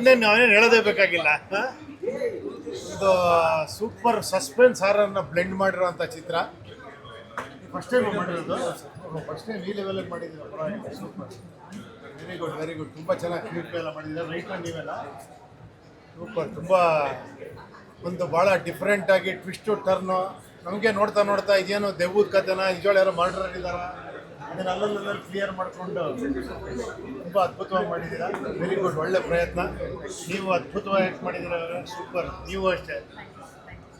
ಇನ್ನೇನು ನಾವೇನು ಹೇಳೋದೇ ಬೇಕಾಗಿಲ್ಲ? ಇದು ಸೂಪರ್ ಸಸ್ಪೆನ್ಸ್ ಹಾರನ್ನು ಬ್ಲೆಂಡ್ ಮಾಡಿರೋಂಥ ಚಿತ್ರ. ಫಸ್ಟ್ ಟೈಮ್ ಮಾಡಿರೋದು. ಫಸ್ಟ್ ಟೈಮ್ ಈ ಲೆವೆಲಲ್ಲಿ ಮಾಡಿದ್ದೀರ? Super very good very good ತುಂಬ ಚೆನ್ನಾಗಿ ಕ್ಲಿಪ್ ಎಲ್ಲ ರೈಟ್ ನೀವೆಲ್ಲ? ಸೂಪರ್ ತುಂಬ ಒಂದು ಭಾಳ ಡಿಫ್ರೆಂಟಾಗಿ ಟ್ವಿಸ್ಟು ಟರ್ನು ನಮಗೆ ನೋಡ್ತಾ ನೋಡ್ತಾ ಇದೇನು ದೆವ್ವದ ಕಥೆನ? ನಿಜವಾಳ ಯಾರೋ ಮರ್ಡರ್ ಅದನ್ನ ಅಲ್ಲಲ್ಲೆಲ್ಲ ಕ್ಲಿಯರ್ ಮಾಡಿಕೊಂಡು ತುಂಬ ಅದ್ಭುತವಾಗಿ ಮಾಡಿದ್ದೀರಾ. ವೆರಿ ಗುಡ್ ಒಳ್ಳೆ ಪ್ರಯತ್ನ. ನೀವು ಅದ್ಭುತವಾಗಿ ಆ್ಯಕ್ಟ್ ಮಾಡಿದ್ದೀರಾ ಸೂಪರ್ ನೀವು ಅಷ್ಟೇ.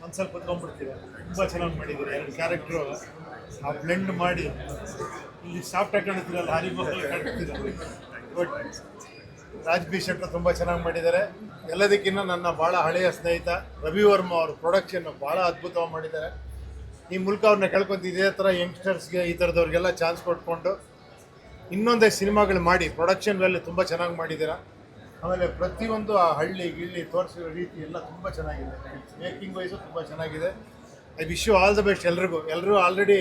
ಒಂದು ಸ್ವಲ್ಪ ಕುತ್ಕೊಂಡ್ಬಿಡ್ತೀರ. ತುಂಬ ಚೆನ್ನಾಗಿ ಮಾಡಿದ್ದೀರಾ. ಎರಡು ಕ್ಯಾರೆಕ್ಟ್ರು ಆ ಬ್ಲೆಂಡ್ ಮಾಡಿ. ಇಲ್ಲಿ ಸಾಫ್ಟ್ ಕಾಣ್ತೀರಲ್ಲ ಹರಿಬಲ್ ಕಾಣ್ತೀರ ಗುಡ್ ರಾಜ್ ಬಿ ಶೆಟ್ಟರ್ ತುಂಬ ಚೆನ್ನಾಗಿ ಮಾಡಿದ್ದಾರೆ. ಎಲ್ಲದಕ್ಕಿಂತ ನನ್ನ ಭಾಳ ಹಳೆಯ ಸ್ನೇಹಿತ ರವಿವರ್ಮ ಅವರು ಪ್ರೊಡಕ್ಷನ್ ಭಾಳ ಅದ್ಭುತವಾಗಿ ಮಾಡಿದ್ದಾರೆ. ಈ ಮೂಲಕ ಅವ್ರನ್ನ ಕೇಳ್ಕೊಂತ ಇದೇ ಥರ ಯಂಗ್ಸ್ಟರ್ಸ್ಗೆ ಈ ಥರದವ್ರಿಗೆಲ್ಲ ಚಾನ್ಸ್ ಕೊಟ್ಕೊಂಡು ಇನ್ನೊಂದೇ ಸಿನಿಮಾಗಳು ಮಾಡಿ ಪ್ರೊಡಕ್ಷನ್ ವ್ಯಾಲ್ಯೂ ತುಂಬ ಚೆನ್ನಾಗಿ ಮಾಡಿದ್ದೀರಾ? ಆಮೇಲೆ ಪ್ರತಿಯೊಂದು ಆ ಹಳ್ಳಿ ಗಿಳ್ಳಿ ತೋರಿಸಿರೋ ರೀತಿ ಎಲ್ಲ ತುಂಬ ಚೆನ್ನಾಗಿದೆ. ಮೇಕಿಂಗ್ ವೈಸು ತುಂಬ ಚೆನ್ನಾಗಿದೆ. I wish you all the best ಎಲ್ರಿಗೂ. ಎಲ್ಲರೂ ಆಲ್ರೆಡಿ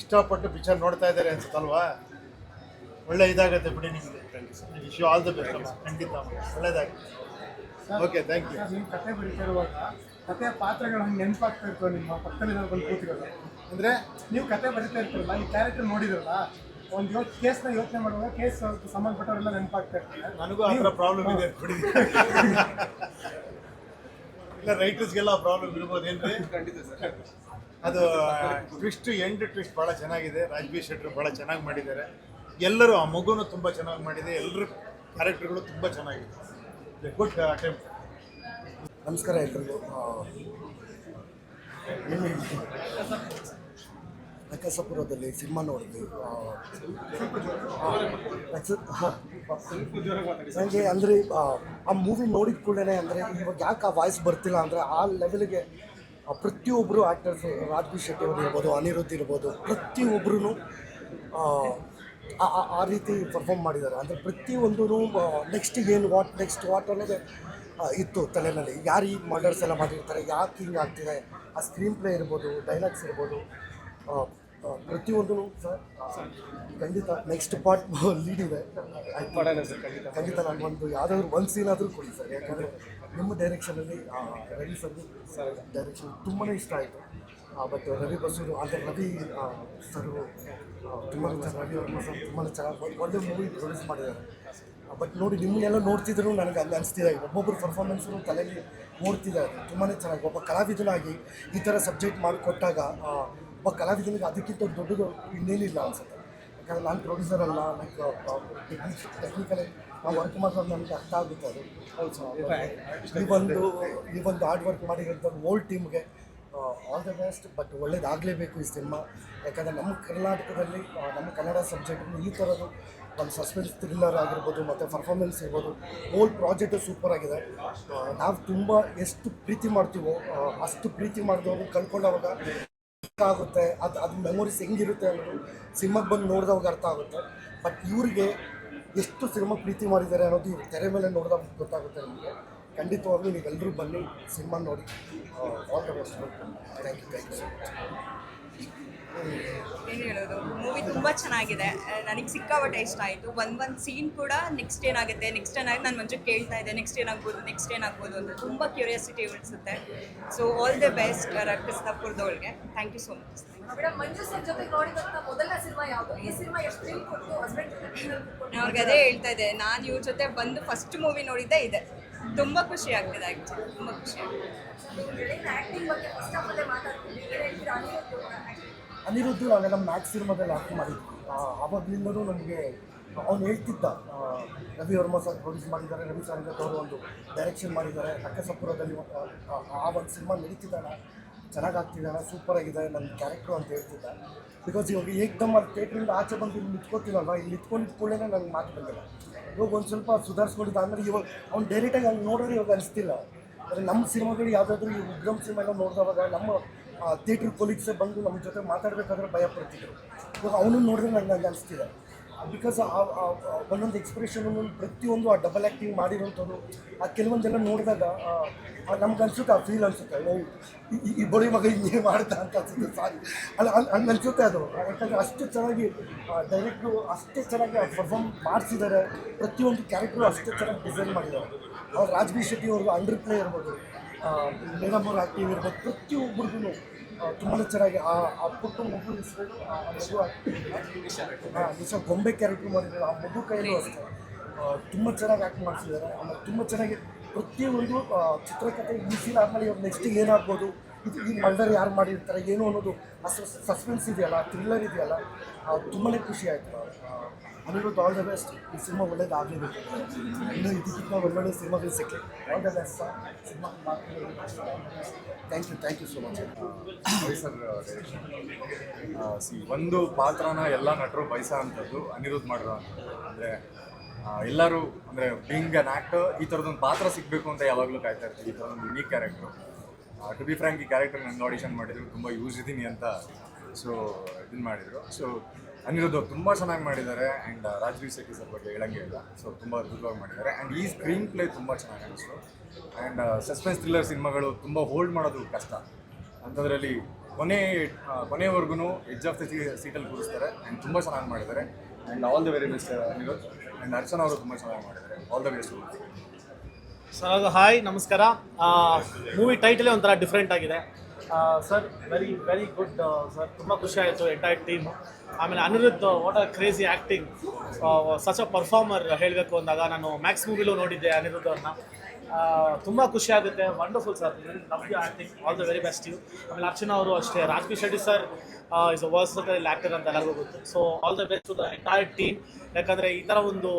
ಇಷ್ಟಪಟ್ಟು ಪಿಕ್ಚರ್ ನೋಡ್ತಾ ಇದ್ದಾರೆ ಅನ್ಸುತ್ತಲ್ವಾ? ಒಳ್ಳೆ ಇದಾಗುತ್ತೆ ಬಿಡಿ ನಿಮಗೆ. I wish you all the best ಖಂಡಿತ ಒಳ್ಳೆಯದಾಗುತ್ತೆ ಓಕೆ ಥ್ಯಾಂಕ್ ಯು ಕತೆ ಕಥೆಯ ಪಾತ್ರಗಳು ಹಂಗೆ ನೆನಪಾಗ್ತಾ ಇರ್ತವೆ ನಿಮ್ಮ ಪಕ್ಕದಲ್ಲಿ ಬಂದು ಕೂತಿರೋದು. ಅಂದರೆ ನೀವು ಕತೆ ಬರೀತಾ ಇರ್ತೀರಲ್ಲ ಈ ಕ್ಯಾರೆಕ್ಟರ್ ನೋಡಿದ್ರಲ್ಲ ಒಂದು ಯೋಚ್ ಕೇಸ್ನ ಯೋಚನೆ ಮಾಡುವಾಗ ಕೇಸ್ ಸಂಬಂಧಪಟ್ಟವರೆಲ್ಲ ನೆನಪಾಗ್ತಾ ಇರ್ತಾರೆ ನನಗೂ ಆ ಥರ ಪ್ರಾಬ್ಲಮ್ ಇದೆ ಬಿಡಿ. ಇಲ್ಲ ರೈಟರ್ಸ್ಗೆಲ್ಲ ಪ್ರಾಬ್ಲಮ್ ಇರ್ಬೋದು ಸರ್. ಅದು ಟ್ವಿಸ್ಟ್ ಎಂಡ್ ಟ್ವಿಸ್ಟ್ ಭಾಳ ಚೆನ್ನಾಗಿದೆ. ರಾಜ್ಬೀರ್ ಶೆಟ್ಟರು ಭಾಳ ಚೆನ್ನಾಗಿ ಮಾಡಿದ್ದಾರೆ. ಎಲ್ಲರೂ ಆ ಮಗುನು ತುಂಬ ಚೆನ್ನಾಗಿ ಮಾಡಿದೆ. ಎಲ್ಲರೂ ಕ್ಯಾರೆಕ್ಟರ್ಗಳು ತುಂಬ ಚೆನ್ನಾಗಿದೆ. ಗುಡ್ ಅಟೆಂಪ್ಟ್ ನಮಸ್ಕಾರ ಎಲ್ರಿಗೂ ನಕಾಸಪುರದಲ್ಲಿ ಸಿನಿಮಾ ನೋಡಿದ್ವಿ. ನನಗೆ ಅಂದರೆ, ಆ ಮೂವಿ ನೋಡಿದ ಕೂಡಲೇ ಅಂದರೆ ಇವಾಗ ಯಾಕೆ ಆ ವಾಯ್ಸ್ ಬರ್ತಿಲ್ಲ ಅಂದರೆ ಆ ಲೆವೆಲ್ಗೆ ಪ್ರತಿಯೊಬ್ಬರು ಆ್ಯಕ್ಟರ್ಸ್ ರಾಜ್ಬಿ ಶೆಟ್ಟಿ ಅವರು ಇರ್ಬೋದು, ಅನಿರುದ್ಧ್ ಇರ್ಬೋದು ಪ್ರತಿಯೊಬ್ಬರೂ ಆ ರೀತಿ ಪರ್ಫಾರ್ಮ್ ಮಾಡಿದ್ದಾರೆ. ಅಂದರೆ ಪ್ರತಿಯೊಂದೂ ನೆಕ್ಸ್ಟ್ ಏನು ವಾಟ್ ನೆಕ್ಸ್ಟ್ ವಾಟ್ ಅನ್ನೋದೇ ಇತ್ತು ತಲೆನಲ್ಲಿ ಯಾರು ಈ ಮರ್ಡರ್ಸ್ ಎಲ್ಲ ಮಾಡಿರ್ತಾರೆ? ಯಾಕೆ ಹಿಂಗೆ ಆಗ್ತಿದೆ? ಆ ಸ್ಕ್ರೀನ್ ಪ್ಲೇ ಇರ್ಬೋದು ಡೈಲಾಗ್ಸ್ ಇರ್ಬೋದು. ಪ್ರತಿಯೊಂದು ಸರ್ ಖಂಡಿತ ನೆಕ್ಸ್ಟ್ ಪಾರ್ಟ್ ಲೀಡ್ ಇದೆ. ಖಂಡಿತ. ನಾನು ಒಂದು ಯಾವುದಾದ್ರು ಒಂದು ಸೀನ್ ಆದರೂ ಕೊಡಿ ಸರ್. ಯಾಕಂದರೆ ನಿಮ್ಮ ಡೈರೆಕ್ಷನಲ್ಲಿ ರವಿ ಸರ್. ಡೈರೆಕ್ಷನ್ ತುಂಬಾ ಇಷ್ಟ ಆಯಿತು. ಬಟ್ ರವಿ ಬಸೂರು ಅಂದರೆ ರವಿ ಸರ್ ತುಂಬ ರವಿ ವರ್ಮ ಸರ್ ತುಂಬಾ ಚೆನ್ನಾಗಿ ಒಳ್ಳೆ ಮೂವಿ ಪ್ರೊಡ್ಯೂಸ್ ಮಾಡಿದ್ದಾರೆ. ಬಟ್ ನೋಡಿ ನಿಮ್ಮನ್ನೆಲ್ಲ ನೋಡ್ತಿದ್ರು ನನಗೆ ಅಲ್ಲಿ ಅನಿಸ್ತಿದೆ. ಒಬ್ಬೊಬ್ಬರು ಪರ್ಫಾರ್ಮೆನ್ಸು ತಲೆಯಲ್ಲಿ ಓಡ್ತಿದೆ. ತುಂಬಾ ಚೆನ್ನಾಗಿ ಒಬ್ಬ ಕಲಾವಿದನಾಗಿ ಈ ಥರ ಸಬ್ಜೆಕ್ಟ್ ಮಾಡಿಕೊಟ್ಟಾಗ ಒಬ್ಬ ಕಲಾವಿದನಿಗೆ ಅದಕ್ಕಿಂತ ದೊಡ್ಡದು ಇನ್ನೇನಿಲ್ಲ ಅನ್ಸುತ್ತೆ. ಯಾಕಂದರೆ ನಾನು ಪ್ರೊಡ್ಯೂಸರ್ ಅಲ್ಲ ಲೈಕ್ ಟೆಕ್ನಿಕಲಿ ನಾವು ವರ್ಕ್ ಮಾಡೋದು ನನಗೆ ಅರ್ಥ ಆಗುತ್ತೆ ಅದು. ಈ ಒಂದು ಈ ಒಂದು ಹಾರ್ಡ್ ವರ್ಕ್ ಮಾಡಿರೋಂಥ ಓಲ್ಡ್ ಟೀಮ್ಗೆ ಆಲ್ ದ ಬೆಸ್ಟ್ ಬಟ್ ಒಳ್ಳೇದಾಗಲೇಬೇಕು ಈ ಸಿನಿಮಾ ಯಾಕಂದರೆ ನಮ್ಮ ಕರ್ನಾಟಕದಲ್ಲಿ ನಮ್ಮ ಕನ್ನಡ ಸಬ್ಜೆಕ್ಟ್ ಈ ಥರದ್ದು ಒಂದು ಸಸ್ಪೆನ್ಸ್ ಥ್ರಿಲ್ಲರ್ ಆಗಿರ್ಬೋದು, ಮತ್ತು ಪರ್ಫಾರ್ಮೆನ್ಸ್ ಇರ್ಬೋದು ಓಲ್ ಪ್ರಾಜೆಕ್ಟು ಸೂಪರ್ ಆಗಿದೆ. ನಾವು ತುಂಬ ಎಷ್ಟು ಪ್ರೀತಿ ಮಾಡ್ತೀವೋ ಅಷ್ಟು ಪ್ರೀತಿ ಮಾಡಿದವರು ಕಳ್ಕೊಂಡವಾಗ ಅರ್ಥ ಆಗುತ್ತೆ. ಅದು ಅದು ಮೆಮೊರೀಸ್ ಹೆಂಗಿರುತ್ತೆ ಅನ್ನೋದು ಸಿನಿಮಾಗೆ ಬಂದು ನೋಡಿದವಾಗ ಅರ್ಥ ಆಗುತ್ತೆ. ಬಟ್ ಇವರಿಗೆ ಎಷ್ಟು ಸಿನಿಮಾ ಪ್ರೀತಿ ಮಾಡಿದ್ದಾರೆ ಅನ್ನೋದು ಇವ್ರು ತೆರೆ ಮೇಲೆ ನೋಡಿದಾಗ ಗೊತ್ತಾಗುತ್ತೆ ನಮಗೆ. ಖಂಡಿತವಾಗ್ಲೂ ನೀವೆಲ್ಲರೂ ಬನ್ನಿ ಸಿನಿಮಾ ನೋಡಿ. All the best thank you thank you so much ತುಂಬ ಚೆನ್ನಾಗಿದೆ. ನನಗೆ ಸಿಕ್ಕಾಪಟ್ಟೆ ಇಷ್ಟ ಆಯಿತು. ಒಂದು ಒಂದು ಸೀನ್ ಕೂಡ ನೆಕ್ಸ್ಟ್ ಏನಾಗುತ್ತೆ? ನೆಕ್ಸ್ಟ್ ಏನಾಗಿ ನಾನು ಮಂಜು ಕೇಳ್ತಾ ಇದ್ದೆ. ನೆಕ್ಸ್ಟ್ ಏನಾಗ್ಬೋದು? ನೆಕ್ಸ್ಟ್ ಏನಾಗ್ಬೋದು ಅಂತ ತುಂಬ ಕ್ಯೂರಿಯಾಸಿಟಿ ಉಳಿಸುತ್ತೆ. ಸೊ ಆಲ್ ದಿ ಬೆಸ್ಟ್ ರಕ್ತಸ್ತಪುರದವ್ರಿಗೆ ಥ್ಯಾಂಕ್ ಯು ಸೋ ಮಚ್ ಅವ್ರಿಗೆ ಅದೇ ಹೇಳ್ತಾ ಇದೆ ನಾನು ಇವ್ರ ಜೊತೆ ಬಂದು ಫಸ್ಟ್ ಮೂವಿ ನೋಡಿದ್ದೆ ಇದೆ. ತುಂಬ ಖುಷಿ ಆಗ್ತಿದೆ ಆ್ಯಕ್ಚುಲಿ ತುಂಬ ಖುಷಿ ಆಗ್ತಿದೆ. ಅನಿರುದ್ಧ್ ನಾವೆಲ್ಲ ಮ್ಯಾಕ್ಸ್ ಸಿನಿಮಾದಲ್ಲಿ ಆ್ಯಕ್ಟ್ ಮಾಡಿದ್ವಿ ಆವಾಗಲಿಂದಲೂ ನಮಗೆ ಅವ್ನು ಹೇಳ್ತಿದ್ದ. ರವಿ ವರ್ಮ ಸರ್ ಪ್ರೊಡ್ಯೂಸ್ ಮಾಡಿದ್ದಾರೆ ರವಿ ಸಾರಂಗತ್ ಅವರು ಒಂದು ಡೈರೆಕ್ಷನ್ ಮಾಡಿದ್ದಾರೆ. ಅಕ್ಕಸಪುರದಲ್ಲಿ ಆ, ಒಂದು ಸಿನಿಮಾ ನಡೀತಿದ್ದಾನೆ ಚೆನ್ನಾಗಿ ಆಗ್ತಿದ್ದಾನೆ ಸೂಪರ್ ಆಗಿದೆ ನನ್ನ ಕ್ಯಾರೆಕ್ಟ್ರು ಅಂತ ಹೇಳ್ತಿದ್ದ. ಬಿಕಾಸ್ ಇವಾಗ ಏಕ್ದಮ್ ಅಲ್ಲಿ ಥಿಯೇಟ್ರಿಂದ ಆಚೆ ಬಂದು ಇಲ್ಲಿ ನಿಂತ್ಕೋತೀವಲ್ವ ಇಲ್ಲಿ ನಿಂತ್ಕೊಂಡಿದ್ದ ಕೂಡಲೇ ನಂಗೆ ಮಾತು ಬಂದಿಲ್ಲ. ಇವಾಗ ಒಂದು ಸ್ವಲ್ಪ ಸುಧಾರಿಸ್ಕೊಂಡಿದ್ದ ಅಂದರೆ ಇವಾಗ ಅವ್ನು ಡೈರೆಕ್ಟಾಗಿ ಹಂಗೆ ನೋಡೋರು ಇವಾಗ ಅನಿಸ್ತಿಲ್ಲ. ಅಂದರೆ ನಮ್ಮ ಸಿನಿಮಾಗಳು ಯಾವುದಾದ್ರೂ ಈ ಉಗ್ರಮ್ ಸಿನಿಮಾ ಎಲ್ಲ ನೋಡಿದವಾಗ ನಮ್ಮ ಥಿಯೇಟ್ರ್ ಕೊಲೀಗ್ಸೇ ಬಂದು ನಮ್ಮ ಜೊತೆ ಮಾತಾಡಬೇಕಾದ್ರೆ ಭಯ ಪಡ್ತಿದ್ರು. ಇವಾಗ ಅವನು ನೋಡಿದ್ರೆ ನನಗೆ ಹಂಗೆ ಅನಿಸ್ತಿದೆ. ಬಿಕಾಸ್ ಒಂದೊಂದು ಎಕ್ಸ್ಪ್ರೆಷನ್ ಪ್ರತಿಯೊಂದು ಆ ಡಬಲ್ ಆ್ಯಕ್ಟಿಂಗ್ ಮಾಡಿರೋಂಥದ್ದು ಆ ಕೆಲವೊಂದೆಲ್ಲ ನೋಡಿದಾಗ ನಮ್ಗೆ ಅನ್ಸುತ್ತೆ, ಆ ಫೀಲ್ ಅನಿಸುತ್ತೆ. ಈ- ಬಳಿ ಮಗ ಹಿಂಗೆ ಮಾಡ್ತಾ ಅಂತ ಅನ್ಸುತ್ತೆ ಸಾರಿ ಅಲ್ಲ, ಹಂಗೆ ಅನ್ಸುತ್ತೆ ಅದು. ಯಾಕಂದರೆ ಅಷ್ಟು ಚೆನ್ನಾಗಿ ಡೈರೆಕ್ಟ್ರು ಅಷ್ಟೇ ಚೆನ್ನಾಗಿ ಪರ್ಫಾರ್ಮ್ ಮಾಡಿಸಿದ್ದಾರೆ. ಪ್ರತಿಯೊಂದು ಕ್ಯಾರೆಕ್ಟ್ರು ಅಷ್ಟೇ ಚೆನ್ನಾಗಿ ಡಿಸೈನ್ ಮಾಡಿದ್ದಾರೆ. ಅವ್ರು ರಾಜ್ ಶೆಟ್ಟಿ ಅವ್ರದ್ದು ಅಂಡರ್ ಪ್ಲೇ ಇರ್ಬೋದು. ಮೇಡಮ್ ಆಗ್ತೀವಿ ಇರ್ಬೋದು ಪ್ರತಿಯೊಬ್ಬರಿಗೂ ತುಂಬ ಚೆನ್ನಾಗಿ ಆ ಆ ಪುಟ್ಟ ಮಗು ಹೆಸರು ಹಾಂ ನಿಜ ಗೊಂಬೆ ಕ್ಯಾರೆಕ್ಟರ್ ಮಾಡಿದ್ದಾರೆ. ಆ ಮಗು ಕೈಯಲ್ಲೂ ಅಷ್ಟೇ. ತುಂಬ ಚೆನ್ನಾಗಿ ಆ್ಯಕ್ಟ್ ಮಾಡಿಸಿದ್ದಾರೆ. ಆಮೇಲೆ ತುಂಬ ಚೆನ್ನಾಗಿ ಪ್ರತಿಯೊಂದು ಚಿತ್ರಕಥೆ ಮುಗಿಸಿದ ಆಮೇಲೆ ಇವಾಗ ನೆಕ್ಸ್ಟ್ ಏನಾಗ್ಬೋದು? ಇದು ಈ ಮರ್ಡರ್ ಯಾರು ಮಾಡಿರ್ತಾರೆ ಏನು ಅನ್ನೋದು ಸಸ್ಪೆನ್ಸ್ ಇದೆಯಲ್ಲ ಥ್ರಿಲ್ಲರ್ ಇದೆಯಲ್ಲ ತುಂಬಾ ಖುಷಿ ಆಯಿತು. ಅನಿರುದ್ಧ ಆಲ್ ದ ಬೆಸ್ಟ್ ಈ ಸಿನಿಮಾ ಒಳ್ಳೇದಾಗಲೇಬೇಕು ಇನ್ನೂ ಇದಕ್ಕಿಂತ ಒಳ್ಳೊಳ್ಳೆ ಸಿನಿಮಾಗಳು ಸಿಕ್ಕಲಿ all the best cinema thank you thank you so much sir C ಒಂದು ಪಾತ್ರನ ಎಲ್ಲ ನಟರು ಬೈಸ ಅಂಥದ್ದು ಅನಿರುದ್ಧ ಮಾಡಿರೋ. ಅಂದರೆ ಎಲ್ಲರೂ, ಅಂದರೆ ಬಿಂಗ್ ಅನ್ ಆ್ಯಕ್ಟರ್ ಈ ಥರದೊಂದು ಪಾತ್ರ ಸಿಗಬೇಕು ಅಂತ ಯಾವಾಗಲೂ ಕಾಯ್ತಾ ಇರ್ತೀವಿ. ಈ ಥರದೊಂದು unique character to be frank ಈ ಕ್ಯಾರೆಕ್ಟರ್ ನಂಗೆ ಆಡಿಷನ್ ಮಾಡಿದ್ರು, ತುಂಬ ಯೂಸ್ ಇದ್ದೀನಿ ಅಂತ ಸೊ ಇದನ್ನು ಮಾಡಿದರು. ಸೊ ಅನಿರುದ್ಧ ತುಂಬ ಚೆನ್ನಾಗಿ ಮಾಡಿದ್ದಾರೆ ಆ್ಯಂಡ್ ರಾಜ್ವೀರ್ ಶೆಟ್ಟಿ ಸರ್ ಬಗ್ಗೆ ಹೇಳಂಗೆ ಇಲ್ಲ. ಸೊ ತುಂಬ ಅದ್ಭುತವಾಗಿ ಮಾಡಿದ್ದಾರೆ. ಆ್ಯಂಡ್ ಈ ಸ್ಕ್ರೀನ್ ಪ್ಲೇ ತುಂಬ ಚೆನ್ನಾಗಿ ಅನಿಸ್ತು. ಆ್ಯಂಡ್ ಸಸ್ಪೆನ್ಸ್ ಥ್ರಿಲ್ಲರ್ ಸಿನಿಮಾಗಳು ತುಂಬ ಹೋಲ್ಡ್ ಮಾಡೋದು ಕಷ್ಟ. ಅಂಥದ್ರಲ್ಲಿ ಕೊನೆ ಕೊನೆವರೆಗೂ ಎಜ್ ಆಫ್ ದ ಸೀಟಲ್ಲಿ ಕೂರಿಸ್ತಾರೆ ಆ್ಯಂಡ್ ತುಂಬ ಚೆನ್ನಾಗಿ ಮಾಡಿದ್ದಾರೆ. And all the very best Aniruddh. And Archana ಅವರು ತುಂಬ ಚೆನ್ನಾಗಿ ಮಾಡಿದ್ದಾರೆ. All the best sir, hi, ನಮಸ್ಕಾರ. ಮೂವಿ ಟೈಟಲೇ ಒಂಥರ ಡಿಫ್ರೆಂಟ್ ಆಗಿದೆ. Sir very very good sir. ತುಂಬ ಖುಷಿ ಆಯಿತು ಎಂಟೈರ್ ಟೀಮು ಆಮೇಲೆ Aniruddha what are crazy acting such a performer ಹೇಳಬೇಕು ಅಂದಾಗ ನಾನು ಮ್ಯಾಕ್ಸ್ ಮೂವಿಲೂ ನೋಡಿದ್ದೆ ಅನಿರುದ್ಧ ಅವ್ರನ್ನ. ತುಂಬ ಖುಷಿ ಆಗುತ್ತೆ. Wonderful sir love you acting all the very best you ಆಮೇಲೆ ಅರ್ಚನಾ ಅವರು ಅಷ್ಟೇ. Raj B Shetty sir is a versatile actor ಅಂತ ಎಲ್ಲರಿಗೂ ಗೊತ್ತು. So all the best to the entire team ಯಾಕಂದರೆ ಈ ಥರ ಒಂದು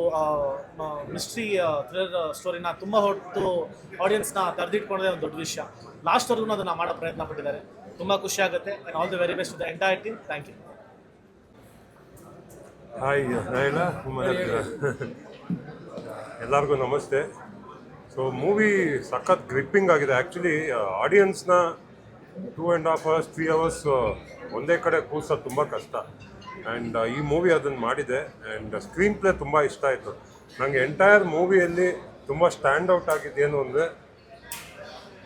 ಮಿಸ್ಟ್ರಿ ಥ್ರಿಲ್ಲರ್ ಸ್ಟೋರಿನ ತುಂಬ ಹೊತ್ತು ಆಡಿಯನ್ಸ್ನ ತೆರೆದಿಟ್ಕೊಳ್ಳೋದೇ ಒಂದು ದೊಡ್ಡ ವಿಷಯ. ಲಾಸ್ಟ್ವರೆಗೂ ಅದನ್ನು ಮಾಡೋ ಪ್ರಯತ್ನ ಪಟ್ಟಿದ್ದಾರೆ. ತುಂಬ ಖುಷಿ ಆಗುತ್ತೆ. And all the very best to the entire team thank you hi ನಾಯಣ ಎಲ್ಲರಿಗೂ ನಮಸ್ತೆ. ಸೊ ಮೂವಿ ಸಖತ್ ಗ್ರಿಪ್ಪಿಂಗ್ ಆಗಿದೆ. Actually ಆಡಿಯನ್ಸ್ನ two and half hours three hours ಒಂದೇ ಕಡೆ ಕೂರ್ಸೋದು ತುಂಬ ಕಷ್ಟ. ಆ್ಯಂಡ್ ಈ ಮೂವಿ ಅದನ್ನು ಮಾಡಿದೆ. ಆ್ಯಂಡ್ ಸ್ಕ್ರೀನ್ ಪ್ಲೇ ತುಂಬ ಇಷ್ಟ ಆಯಿತು. ನನಗೆ ಎಂಟೈರ್ ಮೂವಿಯಲ್ಲಿ ತುಂಬ ಸ್ಟ್ಯಾಂಡ್ ಔಟ್ ಆಗಿದ್ದೇನು ಅಂದರೆ,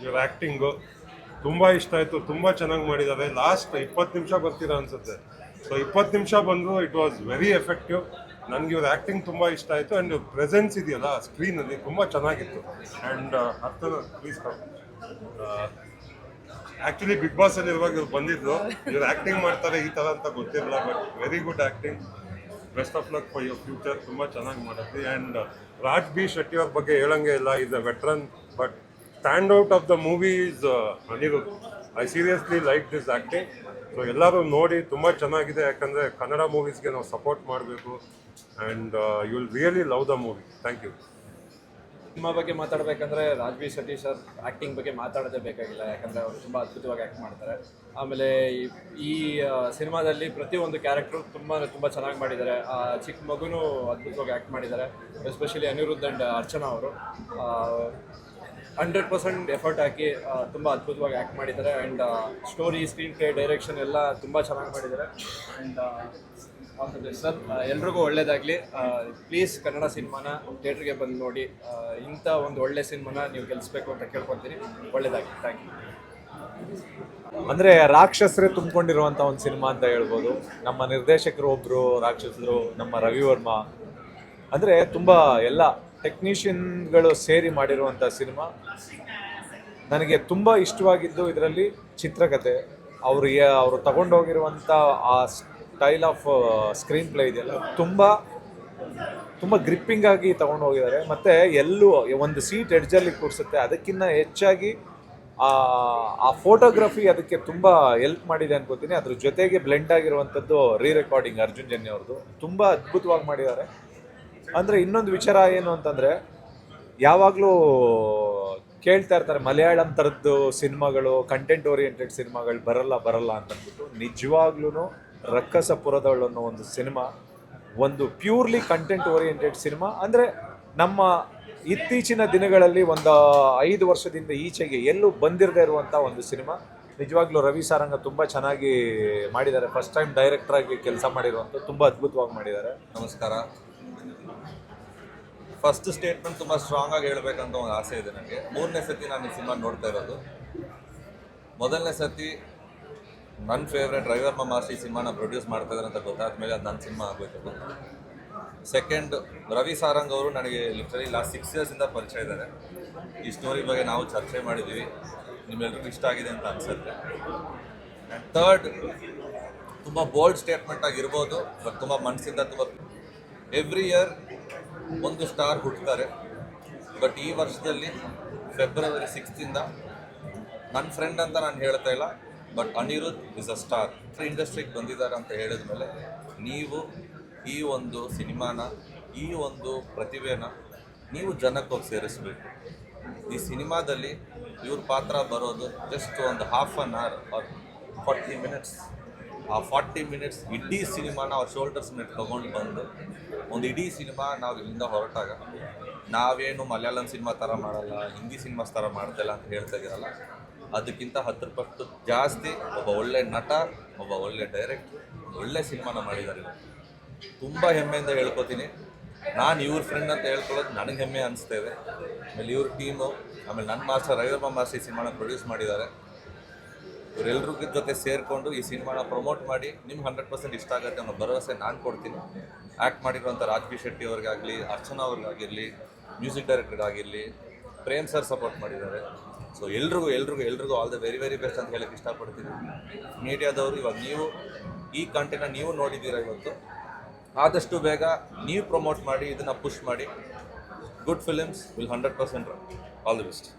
ಇವ್ರ ಆ್ಯಕ್ಟಿಂಗು ತುಂಬ ಇಷ್ಟ ಆಯಿತು. ತುಂಬ ಚೆನ್ನಾಗಿ ಮಾಡಿದ್ದಾರೆ ಲಾಸ್ಟ್ ಇಪ್ಪತ್ತು ನಿಮಿಷ ಬರ್ತೀರಾ ಅನ್ಸುತ್ತೆ. ಸೊ ಇಪ್ಪತ್ತು ನಿಮಿಷ ಬಂದರು ಇಟ್ ವಾಸ್ ವೆರಿ ಎಫೆಕ್ಟಿವ್ ನನಗೆ ಇವ್ರ ಆ್ಯಕ್ಟಿಂಗ್ ತುಂಬ ಇಷ್ಟ ಆಯಿತು ಆ್ಯಂಡ್ ಇವ್ರ ಪ್ರೆಸೆನ್ಸ್ ಇದೆಯಲ್ಲ ಸ್ಕ್ರೀನಲ್ಲಿ ತುಂಬ ಚೆನ್ನಾಗಿತ್ತು. ಆ್ಯಂಡ್ ಅರ್ಥನ ಪ್ಲೀಸ್ ಆ್ಯಕ್ಚುಲಿ ಬಿಗ್ ಬಾಸಲ್ಲಿ ಇರುವಾಗ ಇವ್ರು ಬಂದಿದ್ರು. ಇವ್ರು ಆ್ಯಕ್ಟಿಂಗ್ ಮಾಡ್ತಾರೆ ಈ ಥರ ಅಂತ ಗೊತ್ತಿರಲ್ಲ but very good acting best of luck for your future ತುಂಬ ಚೆನ್ನಾಗಿ ಮಾಡಿದ್ವಿ ಆ್ಯಂಡ್ ರಾಜ್ ಬಿ ಶೆಟ್ಟಿ ಅವ್ರ ಬಗ್ಗೆ ಹೇಳಂಗೆ ಇಲ್ಲ. Is a veteran but stand out of the movie is I seriously like this acting so ಎಲ್ಲರೂ ನೋಡಿ ತುಂಬ ಚೆನ್ನಾಗಿದೆ. ಯಾಕಂದರೆ ಕನ್ನಡ ಮೂವೀಸ್ಗೆ ನಾವು ಸಪೋರ್ಟ್ ಮಾಡಬೇಕು. And you will really love the movie thank you cinema ಬಗ್ಗೆ ಮಾತಾಡಬೇಕಂದ್ರೆ ರಾಜ್ವಿ ಶೆಟ್ಟಿ ಸರ್ ಆ್ಯಕ್ಟಿಂಗ್ ಬಗ್ಗೆ ಮಾತಾಡೋದೇ ಬೇಕಾಗಿಲ್ಲ. ಯಾಕಂದರೆ ಅವರು ತುಂಬ ಅದ್ಭುತವಾಗಿ ಆ್ಯಕ್ಟ್ ಮಾಡ್ತಾರೆ. ಆಮೇಲೆ ಈ- ಸಿನಿಮಾದಲ್ಲಿ ಪ್ರತಿಯೊಂದು ಕ್ಯಾರೆಕ್ಟ್ರು ತುಂಬ ತುಂಬ ಚೆನ್ನಾಗಿ ಮಾಡಿದ್ದಾರೆ. ಆ, ಚಿಕ್ಕ ಮಗುನೂ ಅದ್ಭುತವಾಗಿ ಆ್ಯಕ್ಟ್ ಮಾಡಿದ್ದಾರೆ. ಎಸ್ಪೆಷಲಿ ಅನಿರುದ್ಧ ಆ್ಯಂಡ್ ಅರ್ಚನಾ ಅವರು. ಹಂಡ್ರೆಡ್ ಪರ್ಸೆಂಟ್ ಎಫರ್ಟ್ ಹಾಕಿ ತುಂಬ ಅದ್ಭುತವಾಗಿ ಆ್ಯಕ್ಟ್ ಮಾಡಿದ್ದಾರೆ. And story, screen play, direction ಎಲ್ಲ ತುಂಬ ಚೆನ್ನಾಗಿ ಮಾಡಿದ್ದಾರೆ. ಆ್ಯಂಡ್ ಸರ್ ಎಲ್ರಿಗೂ ಒಳ್ಳೇದಾಗಲಿ. ಪ್ಲೀಸ್ ಕನ್ನಡ ಸಿನಿಮಾನ ಥಿಯೇಟ್ರಿಗೆ ಬಂದು ನೋಡಿ. ಇಂಥ ಒಂದು ಒಳ್ಳೆ ಸಿನಿಮಾನ ನೀವು ಗೆಲ್ಲಿಸ್ಬೇಕು ಅಂತ ಕೇಳ್ಕೊತೀನಿ ಒಳ್ಳೇದಾಗಲಿ. ಥ್ಯಾಂಕ್ ಯು ಅಂದರೆ ರಾಕ್ಷಸರೇ ತುಂಬಿಕೊಂಡಿರುವಂಥ ಒಂದು ಸಿನಿಮಾ ಅಂತ ಹೇಳ್ಬೋದು. ನಮ್ಮ ನಿರ್ದೇಶಕರು ಒಬ್ಬರು ರಾಕ್ಷಸರು, ನಮ್ಮ ರವಿ ವರ್ಮ ಅಂದರೆ ತುಂಬ ಎಲ್ಲ ಟೆಕ್ನಿಷಿಯನ್ಗಳು ಸೇರಿ ಮಾಡಿರುವಂಥ ಸಿನಿಮಾ. ನನಗೆ ತುಂಬ ಇಷ್ಟವಾಗಿದ್ದು ಇದರಲ್ಲಿ ಚಿತ್ರಕಥೆ ಅವರು ಅವರು ತಗೊಂಡೋಗಿರುವಂಥ ಆ ಸ್ಟೈಲ್ ಆಫ್ ಸ್ಕ್ರೀನ್ ಪ್ಲೇ ಇದೆಯಲ್ಲ, ತುಂಬ ತುಂಬ ಗ್ರಿಪ್ಪಿಂಗ್ ಆಗಿ ತಗೊಂಡು ಹೋಗಿದ್ದಾರೆ ಮತ್ತು ಎಲ್ಲೂ, ಒಂದು ಸೀಟ್ ಎಡ್ಜಲ್ಲಿ ಕೂರಿಸುತ್ತೆ ಅದಕ್ಕಿಂತ ಹೆಚ್ಚಾಗಿ, ಆ ಫೋಟೋಗ್ರಫಿ ಅದಕ್ಕೆ ತುಂಬ ಹೆಲ್ಪ್ ಮಾಡಿದೆ ಅನ್ಕೋತೀನಿ. ಅದ್ರ ಜೊತೆಗೆ ಬ್ಲೆಂಡ್ ಆಗಿರುವಂಥದ್ದು ರೀ ರೆಕಾರ್ಡಿಂಗ್ ಅರ್ಜುನ್ ಜನ್ಯ ಅವ್ರದ್ದು. ತುಂಬ ಅದ್ಭುತವಾಗಿ ಮಾಡಿದ್ದಾರೆ. ಅಂದರೆ ಇನ್ನೊಂದು ವಿಚಾರ ಏನು ಅಂತಂದರೆ, ಯಾವಾಗಲೂ ಕೇಳ್ತಾ ಇರ್ತಾರೆ, ಮಲಯಾಳಂ ಥರದ್ದು ಸಿನಿಮಾಗಳು ಕಂಟೆಂಟ್ ಓರಿಯೆಂಟೆಡ್ ಸಿನಿಮಾಗಳು ಬರಲ್ಲ ಬರಲ್ಲ ಅಂತ ಅಂದ್ಬಿಟ್ಟು ನಿಜವಾಗ್ಲೂ ರಕ್ಕಸಪುರದವಳು ಅನ್ನೋ ಒಂದು ಸಿನಿಮಾ, ಒಂದು ಪ್ಯೂರ್ಲಿ ಕಂಟೆಂಟ್ ಓರಿಯೆಂಟೆಡ್ ಸಿನಿಮಾ. ಅಂದರೆ ನಮ್ಮ ಇತ್ತೀಚಿನ ದಿನಗಳಲ್ಲಿ ಒಂದು ಐದು ವರ್ಷದಿಂದ ಈಚೆಗೆ ಎಲ್ಲೂ ಬಂದಿರದೇ ಇರುವಂಥ ಒಂದು ಸಿನಿಮಾ. ನಿಜವಾಗ್ಲೂ ರವಿ ಸಾರಂಗ ತುಂಬ ಚೆನ್ನಾಗಿ ಮಾಡಿದ್ದಾರೆ. ಫಸ್ಟ್ ಟೈಮ್ ಡೈರೆಕ್ಟರ್ ಆಗಿ ಕೆಲಸ ಮಾಡಿರುವಂಥ ತುಂಬ ಅದ್ಭುತವಾಗಿ ಮಾಡಿದ್ದಾರೆ. ನಮಸ್ಕಾರ. ಫಸ್ಟ್ ಸ್ಟೇಟ್ಮೆಂಟ್ ತುಂಬ ಸ್ಟ್ರಾಂಗ್ ಆಗಿ ಹೇಳ್ಬೇಕಂತ ಒಂದು ಆಸೆ ಇದೆ ನನಗೆ. ಮೂರನೇ ಸತಿ ನಾನು ಈ ಸಿನಿಮಾ ನೋಡ್ತಾ ಇರೋದು. ಮೊದಲನೇ ಸತಿ ನನ್ನ ಫೇವ್ರೆಟ್ ಡ್ರೈವರ್ ಮಾಸ್ಟರ್ ಈ ಸಿನಿಮಾನ ಪ್ರೊಡ್ಯೂಸ್ ಮಾಡ್ತಾ ಇದ್ದಾರೆ ಅಂತ ಗೊತ್ತಾದ ಮೇಲೆ ಅದು ನನ್ನ ಸಿನಿಮಾ ಆಗಬೇಕು ಸೆಕೆಂಡ್ ರವಿ ಸಾರಂಗ್ ಅವರು ನನಗೆ ಲಿಟ್ರಲಿ ಲಾಸ್ಟ್ ಸಿಕ್ಸ್ ಇಯರ್ಸಿಂದ ಪರಿಚಯ ಇದ್ದಾರೆ. ಈ ಸ್ಟೋರಿ ಬಗ್ಗೆ ನಾವು ಚರ್ಚೆ ಮಾಡಿದ್ದೀವಿ ನಿಮ್ಮೆಲ್ರಿಗೂ ಇಷ್ಟ ಆಗಿದೆ ಅಂತ ಅನಿಸುತ್ತೆ. ಆ್ಯಂಡ್ ಥರ್ಡ್ ತುಂಬ ಬೋಲ್ಡ್ ಸ್ಟೇಟ್ಮೆಂಟ್ ಆಗಿರ್ಬೋದು ಬಟ್ ತುಂಬ ಮನಸ್ಸಿಂದ ತುಂಬ ಎವ್ರಿ ಇಯರ್ ಒಂದು ಸ್ಟಾರ್ ಹುಡ್ತಾರೆ ಬಟ್ ಈ ವರ್ಷದಲ್ಲಿ ಫೆಬ್ರವರಿ ಸಿಕ್ಸ್ತಿಂದ ನನ್ನ ಫ್ರೆಂಡ್ ಅಂತ ನಾನು ಹೇಳ್ತಾ ಇಲ್ಲ, but Anirudh is a star ಇಂಡಸ್ಟ್ರಿಗೆ ಬಂದಿದ್ದಾರೆ ಅಂತ ಹೇಳಿದ ಮೇಲೆ ನೀವು ಈ ಒಂದು ಸಿನಿಮಾನ, ಈ ಒಂದು ಪ್ರತಿಭೆನ ನೀವು ಜನಕ್ಕೋಗಿ ಸೇರಿಸ್ಬೇಕು. ಈ ಸಿನಿಮಾದಲ್ಲಿ ಇವ್ರ ಪಾತ್ರ ಬರೋದು ಜಸ್ಟ್ ಒಂದು half an hour or forty minutes ಆ ಫಾರ್ಟಿ ಮಿನಿಟ್ಸ್ ಇಡೀ ಸಿನಿಮಾನ ಅವ್ರ ಶೋಲ್ಡರ್ಸ್ ಮೇಲೆ ತೊಗೊಂಡು ಬಂದು ಒಂದು ಇಡೀ ಸಿನಿಮಾ ನಾವು ಇಲ್ಲಿಂದ ಹೊರಟಾಗ ನಾವೇನು ಮಲಯಾಳಂ ಸಿನಿಮಾ ಥರ ಮಾಡಲ್ಲ, ಹಿಂದಿ ಸಿನಿಮಾಸ್ ಥರ ಮಾಡ್ತಿಲ್ಲ ಅಂತ ಹೇಳ್ತಾ ಇದ್ದೀರಲ್ಲ, ಅದಕ್ಕಿಂತ ಹತ್ತು ಪಟ್ಟು ಜಾಸ್ತಿ ಒಬ್ಬ ಒಳ್ಳೆ ನಟ, ಒಬ್ಬ ಒಳ್ಳೆ ಡೈರೆಕ್ಟ್ ಒಳ್ಳೆ ಸಿನಿಮಾನ ಮಾಡಿದ್ದಾರೆ. ತುಂಬ ಹೆಮ್ಮೆಯಿಂದ ಹೇಳ್ಕೊತೀನಿ. ನಾನು ಇವ್ರ ಫ್ರೆಂಡ್ ಅಂತ ಹೇಳ್ಕೊಳ್ಳೋದು ನನಗೆ ಹೆಮ್ಮೆ ಅನಿಸ್ತೇವೆ ಆಮೇಲೆ ಇವ್ರ ಟೀಮು ಆಮೇಲೆ ನನ್ನ ಮಾಸ್ಟರ್ ರವಿವರ್ಮ ಮಾಸ್ಟರ್ ಈ ಸಿನಿಮಾನ ಪ್ರೊಡ್ಯೂಸ್ ಮಾಡಿದ್ದಾರೆ. ಇವರೆಲ್ಲರ ಜೊತೆ ಸೇರಿಕೊಂಡು ಈ ಸಿನಿಮಾನ ಪ್ರಮೋಟ್ ಮಾಡಿ ನಿಮ್ಗೆ ಹಂಡ್ರೆಡ್ ಪರ್ಸೆಂಟ್ ಇಷ್ಟ ಆಗುತ್ತೆ ಅನ್ನೋ ಭರವಸೆ ನಾನು ಕೊಡ್ತೀನಿ. ಆ್ಯಕ್ಟ್ ಮಾಡಿರುವಂಥ ರಾಜ್ಬಿ ಶೆಟ್ಟಿ ಅವ್ರಿಗಾಗಲಿ, ಅರ್ಚನಾ ಅವ್ರಿಗಾಗಿರಲಿ ಮ್ಯೂಸಿಕ್ ಡೈರೆಕ್ಟರ್ಗಾಗಿರಲಿ ಪ್ರೇಮ್ ಸರ್ ಸಪೋರ್ಟ್ ಮಾಡಿದ್ದಾರೆ. ಸೊ ಎಲ್ರಿಗೂ ಎಲ್ರಿಗೂ ಎಲ್ರಿಗೂ all the very very best ಅಂತ ಹೇಳಕ್ಕೆ ಇಷ್ಟಪಡ್ತೀನಿ. ಮೀಡಿಯಾದವರು, ಇವಾಗ ನೀವು ಈ ಕಂಟೆಂಟ್ನ ನೀವು ನೋಡಿದ್ದೀರಾ ಇವತ್ತು. ಆದಷ್ಟು ಬೇಗ ನೀವು ಪ್ರಮೋಟ್ ಮಾಡಿ, ಇದನ್ನು ಪುಷ್ ಮಾಡಿ. Good films will hundred percent all the best